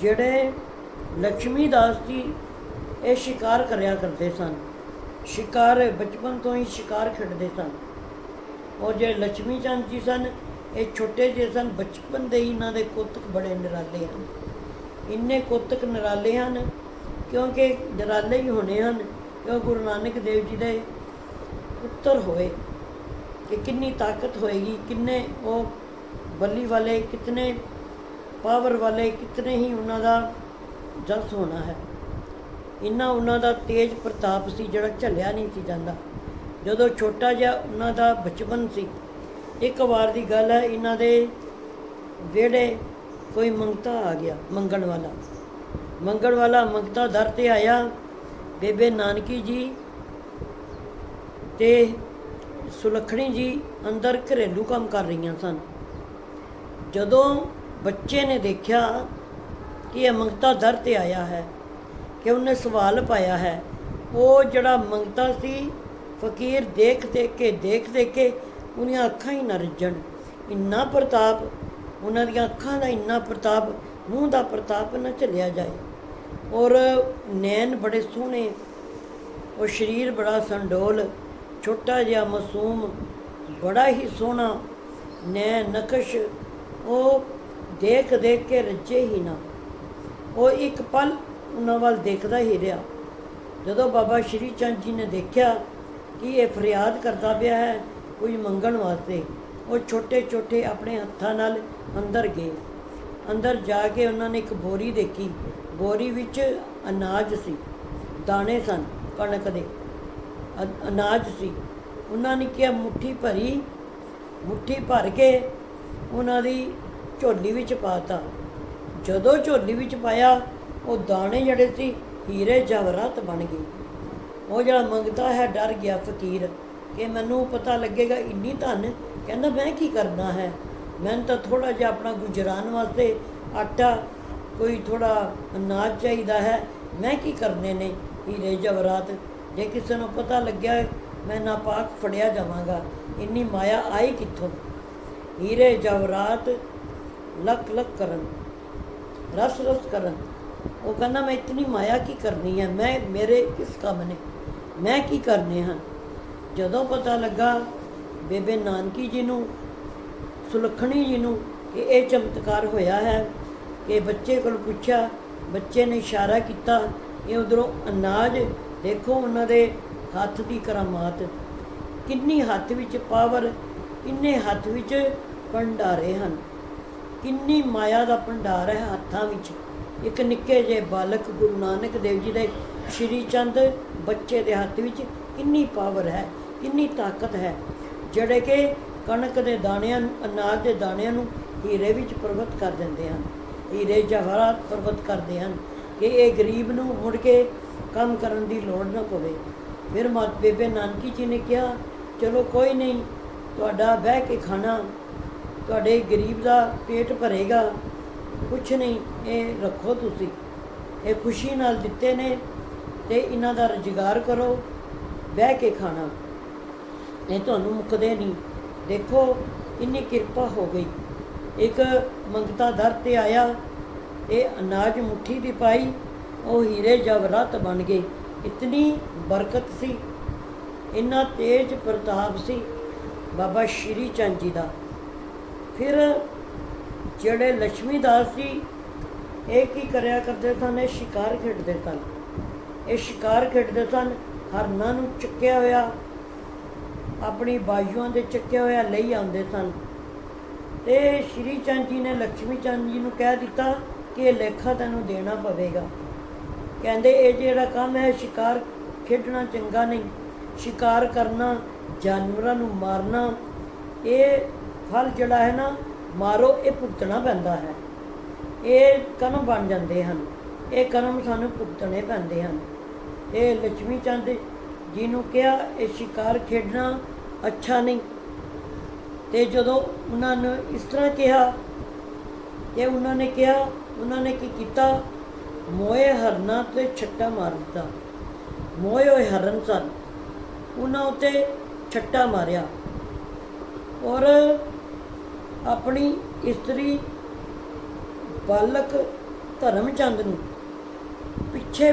ਜਿਹੜੇ ਲక్ష్ਮੀ ਦਾਸ ਜੀ ਇਹ ਸ਼ਿਕਾਰ ਕਰਿਆ ਕਰਦੇ ਸਨ, ਸ਼ਿਕਾਰ ਬਚਪਨ ਤੋਂ ਹੀ ਸ਼ਿਕਾਰ ਖੇਡਦੇ ਸਨ। ਉਹ ਜਿਹੜੇ ਲక్ష్ਮੀ ਚੰਦ ਜੀ ਸਨ, ਇਹ ਛੋਟੇ ਜਿਹੇ ਸਨ, ਬਚਪਨ ਦੇ ਹੀ ਇਹਨਾਂ ਦੇ ਕੁੱਤਕ ਬੜੇ ਨਿਰਾਲੇ ਹਨ। ਇੰਨੇ ਕੋਤਕ ਨਿਰਾਲੇ ਹਨ, ਕਿਉਂਕਿ ਨਿਰਾਲੇ ਹੀ ਹੋਣੇ ਹਨ ਕਿਉਂ ਗੁਰੂ ਨਾਨਕ ਦੇਵ ਜੀ ਦੇ ਉੱਤਰ ਹੋਏ, ਕਿ ਕਿੰਨੀ ਤਾਕਤ ਹੋਏਗੀ, ਕਿੰਨੇ ਉਹ ਬੱਲੀ ਵਾਲੇ, ਕਿਤਨੇ ਪਾਵਰ ਵਾਲੇ ਕਿਤਨੇ ਹੀ ਉਹਨਾਂ ਦਾ ਜਸ ਹੋਣਾ ਹੈ। ਇੰਨਾ ਉਹਨਾਂ ਦਾ ਤੇਜ ਪ੍ਰਤਾਪ ਸੀ ਜਿਹੜਾ ਝੱਲਿਆ ਨਹੀਂ ਸੀ ਜਾਂਦਾ। ਜਦੋਂ ਛੋਟਾ ਜਿਹਾ ਉਹਨਾਂ ਦਾ ਬਚਪਨ ਸੀ, ਇੱਕ ਵਾਰ ਦੀ ਗੱਲ ਹੈ, ਇਹਨਾਂ ਦੇ ਵਿਹੜੇ ਕੋਈ ਮੰਗਤਾ ਆ ਗਿਆ, ਮੰਗਣ ਵਾਲਾ। ਮੰਗਣ ਵਾਲਾ ਮੰਗਤਾ ਦਰ ਤੇ ਆਇਆ, ਬੇਬੇ ਨਾਨਕੀ ਜੀ ਤੇ ਸੁਲੱਖਣੀ ਜੀ ਅੰਦਰ ਘਰੇਲੂ ਕੰਮ ਕਰ ਰਹੀਆਂ ਸਨ। ਜਦੋਂ ਬੱਚੇ ਨੇ ਦੇਖਿਆ ਕਿ ਇਹ ਮੰਗਤਾ ਦਰ ਤੇ ਆਇਆ ਹੈ, ਕਿ ਉਹਨੇ ਸਵਾਲ ਪਾਇਆ ਹੈ। ਉਹ ਜਿਹੜਾ ਮੰਗਤਾ ਸੀ, ਫਕੀਰ ਦੇਖ ਦੇਖ ਕੇ, ਦੇਖ ਦੇਖ ਕੇ ਉਹਦੀਆਂ ਅੱਖਾਂ ਹੀ ਨਾ ਰੱਜਣ ਇੰਨਾ ਪ੍ਰਤਾਪ, ਉਹਨਾਂ ਦੀਆਂ ਅੱਖਾਂ ਦਾ ਇੰਨਾ ਪ੍ਰਤਾਪ, ਮੂੰਹ ਦਾ ਪ੍ਰਤਾਪ ਨਾ ਝੱਲਿਆ ਜਾਏ। ਔਰ ਨੈਣ ਬੜੇ ਸੋਹਣੇ, ਉਹ ਸਰੀਰ ਬੜਾ ਸੰਡੋਲ, ਛੋਟਾ ਜਿਹਾ ਮਾਸੂਮ, ਬੜਾ ਹੀ ਸੋਹਣਾ ਨੈ ਨਕਸ਼, ਉਹ ਦੇਖ ਦੇਖ ਕੇ ਰੱਜੇ ਹੀ ਨਾ। ਉਹ ਇੱਕ ਪਲ ਉਹਨਾਂ ਵੱਲ ਦੇਖਦਾ ਹੀ ਰਿਹਾ। ਜਦੋਂ ਬਾਬਾ ਸ਼੍ਰੀ ਚੰਦ ਜੀ ਨੇ ਦੇਖਿਆ ਕਿ ਇਹ ਫਰਿਆਦ ਕਰਦਾ ਪਿਆ ਹੈ ਕੁਝ ਮੰਗਣ ਵਾਸਤੇ, ਉਹ ਛੋਟੇ ਛੋਟੇ ਆਪਣੇ ਹੱਥਾਂ ਨਾਲ ਅੰਦਰ ਗਏ। ਅੰਦਰ ਜਾ ਕੇ ਉਹਨਾਂ ਨੇ ਇੱਕ ਬੋਰੀ ਦੇਖੀ। ਬੋਰੀ ਵਿੱਚ ਅਨਾਜ ਸੀ, ਦਾਣੇ ਸਨ, ਕਣਕ ਦੇ। ਅਨਾਜ ਸੀ। ਉਹਨਾਂ ਨੇ ਕਿਹਾ, ਮੁੱਠੀ ਭਰੀ, ਮੁੱਠੀ ਭਰ ਕੇ ਉਹਨਾਂ ਦੀ ਝੋਲੀ ਵਿੱਚ ਪਾਤਾ। ਜਦੋਂ ਝੋਲੀ ਵਿੱਚ ਪਾਇਆ, ਉਹ ਦਾਣੇ ਜਿਹੜੇ ਸੀ, ਹੀਰੇ ਜਵਾਹਰਾਤ ਬਣ ਗਏ। ਉਹ ਜਿਹੜਾ ਮੰਗਦਾ ਹੈ, ਡਰ ਗਿਆ ਫਕੀਰ। ਕਿ ਮੈਨੂੰ ਪਤਾ ਲੱਗੇਗਾ, ਇੰਨੀ ਧਨ, ਕਹਿੰਦਾ, ਮੈਂ ਕੀ ਕਰਨਾ ਹੈ? ਮੈਨੂੰ ਤਾਂ ਥੋੜਾ ਜਿਹਾ ਆਪਣਾ ਗੁਜਰਾਨ ਵਾਸਤੇ ਆਟਾ, ਕੋਈ ਥੋੜਾ ਅਨਾਜ ਚਾਹੀਦਾ ਹੈ। ਮੈਂ ਕੀ ਕਰਨੇ ਨੇ ਹੀਰੇ ਜਵਰਾਤ ਜੇ ਕਿਸੇ ਨੂੰ ਪਤਾ ਲੱਗਿਆ, ਮੈਂ ਨਾਪਾਕ ਫੜਿਆ ਜਾਵਾਂਗਾ। ਇੰਨੀ ਮਾਇਆ ਆਈ ਕਿੱਥੋਂ? ਹੀਰੇ ਜਵਾਹਰਾਤ ਲੱਕ ਲੱਕ ਕਰਨ, ਰਸ ਰਸ ਕਰਨ। ਉਹ ਕਹਿੰਦਾ, ਮੈਂ ਇਤਨੀ ਮਾਇਆ ਕੀ ਕਰਨੀ ਹੈ? ਮੈਂ, ਮੇਰੇ ਕਿਸ ਕੰਮ ਨੇ? ਮੈਂ ਕੀ ਕਰਨੇ ਹਨ ਜਦੋਂ ਪਤਾ ਲੱਗਾ, ਬੇਬੇ ਨਾਨਕੀ ਜੀ ਨੂੰ, ਸੁਲੱਖਣੀ ਜੀ ਨੂੰ ਕਿ ਇਹ ਚਮਤਕਾਰ ਹੋਇਆ ਹੈ ਕਿ ਬੱਚੇ ਕੋਲ ਪੁੱਛਿਆ, ਬੱਚੇ ਨੇ ਇਸ਼ਾਰਾ ਕੀਤਾ, ਇਹ ਉਧਰੋਂ ਅਨਾਜ ਦੇਖੋ ਉਹਨਾਂ ਦੇ ਹੱਥ ਦੀ ਕਰਾਮਾਤ। ਕਿੰਨੀ ਹੱਥ ਵਿੱਚ ਪਾਵਰ, ਕਿੰਨੇ ਹੱਥ ਵਿੱਚ ਭੰਡਾਰੇ ਹਨ? ਕਿੰਨੀ ਮਾਇਆ ਦਾ ਭੰਡਾਰ ਹੈ ਹੱਥਾਂ ਵਿੱਚ। ਇੱਕ ਨਿੱਕੇ ਜਿਹੇ ਬਾਲਕ ਗੁਰੂ ਨਾਨਕ ਦੇਵ ਜੀ ਦੇ ਸ਼੍ਰੀ ਚੰਦ ਬੱਚੇ ਦੇ ਹੱਥ ਵਿੱਚ ਕਿੰਨੀ ਪਾਵਰ ਹੈ, ਕਿੰਨੀ ਤਾਕਤ ਹੈ, ਜਿਹੜੇ ਕਿ ਕਣਕ ਦੇ ਦਾਣਿਆਂ ਨੂੰ, ਅਨਾਜ ਦੇ ਦਾਣਿਆਂ ਨੂੰ ਹੀਰੇ ਵਿੱਚ ਪ੍ਰਵਤ ਕਰ ਦਿੰਦੇ ਹਨ। ਹੀਰੇ ਜਵਾਹਰਾਤ ਪ੍ਰਵਤ ਕਰਦੇ ਹਨ ਕਿ ਇਹ ਗਰੀਬ ਨੂੰ ਮੁੜ ਕੇ ਕੰਮ ਕਰਨ ਦੀ ਲੋੜ ਨਾ ਪਵੇ। ਫਿਰ ਮਾਤ ਬੇਬੇ ਨਾਨਕੀ ਜੀ ਨੇ ਕਿਹਾ, ਚਲੋ ਕੋਈ ਨਹੀਂ, ਤੁਹਾਡਾ ਬਹਿ ਕੇ ਖਾਣਾ ਤੁਹਾਡੇ ਗਰੀਬ ਦਾ ਪੇਟ ਭਰੇਗਾ। ਕੁਛ ਨਹੀਂ, ਇਹ ਰੱਖੋ ਤੁਸੀਂ। ਇਹ ਖੁਸ਼ੀ ਨਾਲ ਦਿੱਤੇ ਨੇ ਤੇ ਇਹਨਾਂ ਦਾ ਰੁਜ਼ਗਾਰ ਕਰੋ, ਬਹਿ ਕੇ ਖਾਣਾ। ਇਹ ਤੁਹਾਨੂੰ ਮੁੱਕਦੇ ਨਹੀਂ। ਦੇਖੋ ਇੰਨੀ ਕਿਰਪਾ ਹੋ ਗਈ। ਇੱਕ ਮੰਗਤਾ ਦਰ ਤੇ ਆਇਆ। ਇਹ ਅਨਾਜ ਮੁੱਠੀ ਦੀ ਪਾਈ। ਉਹ ਹੀਰੇ ਜਵਾਹਰਾਤ ਬਣ ਗਏ। ਇਤਨੀ ਬਰਕਤ ਸੀ। ਇੰਨਾ ਤੇਜ ਪ੍ਰਤਾਪ ਸੀ। ਬਾਬਾ ਸ਼੍ਰੀ ਚੰਦ ਜੀ ਦਾ। ਫਿਰ ਜਿਹੜੇ ਲక్ష్ਮੀ ਦਾਸ ਜੀ, ਇਹ ਕੀ ਕਰਿਆ ਕਰਦੇ ਸਨ? ਇਹ ਸ਼ਿਕਾਰ ਖੇਡਦੇ ਸਨ। ਇਹ ਸ਼ਿਕਾਰ ਖੇਡਦੇ ਸਨ, ਹਰਨਾਂ ਨੂੰ ਚੱਕਿਆ ਹੋਇਆ, ਆਪਣੀ ਬਾਜੂਆਂ ਦੇ ਚੱਕਿਆ ਹੋਇਆ ਲਈ ਆਉਂਦੇ ਸਨ। ਤੇ ਸ਼੍ਰੀ ਚੰਦ ਜੀ ਨੇ ਲక్ష్ਮੀ ਚੰਦ ਜੀ ਨੂੰ ਕਹਿ ਦਿੱਤਾ ਕਿ ਇਹ ਲੇਖਾ ਤੈਨੂੰ ਦੇਣਾ ਪਵੇਗਾ। ਕਹਿੰਦੇ, ਇਹ ਜਿਹੜਾ ਕੰਮ ਹੈ, ਸ਼ਿਕਾਰ ਖੇਡਣਾ ਚੰਗਾ ਨਹੀਂ। ਸ਼ਿਕਾਰ ਕਰਨਾ, ਜਾਨਵਰਾਂ ਨੂੰ ਮਾਰਨਾ, ਇਹ ਫਲ ਜਿਹੜਾ ਹੈ ਨਾ, ਮਾਰੋ, ਇਹ ਭੁਗਤਣਾ ਪੈਂਦਾ ਹੈ। ਇਹ ਕਰਮ ਬਣ ਜਾਂਦੇ ਹਨ। ਇਹ ਕਰਮ ਸਾਨੂੰ ਭੁਗਤਣੇ ਪੈਂਦੇ ਹਨ। ਇਹ ਲక్ష్ਮੀ ਚੰਦ ਜੀ ਨੂੰ ਕਿਹਾ, ਇਹ ਸ਼ਿਕਾਰ ਖੇਡਣਾ ਅੱਛਾ ਨਹੀਂ। ਤੇ ਜਦੋਂ ਉਹਨਾਂ ਨੇ ਇਸ ਤਰ੍ਹਾਂ ਕਿਹਾ ਕਿ ਉਹਨਾਂ ਨੇ ਕਿਹਾ, ਉਹਨਾਂ ਨੇ ਕੀ ਕੀਤਾ? ਮੋਏ ਹਰਨਾ ਤੇ ਛੱਟਾ ਮਾਰ ਦਿੱਤਾ। ਮੋਏ ਹੋਏ ਹਰਨ ਸਨ। ਉਹਨਾਂ ਉਤੇ ਛੱਟਾ ਮਾਰਿਆ। ਔਰ ਆਪਣੀ ਇਸਤਰੀ ਬਾਲਕ ਧਰਮਚੰਦ ਨੂੰ ਪਿੱਛੇ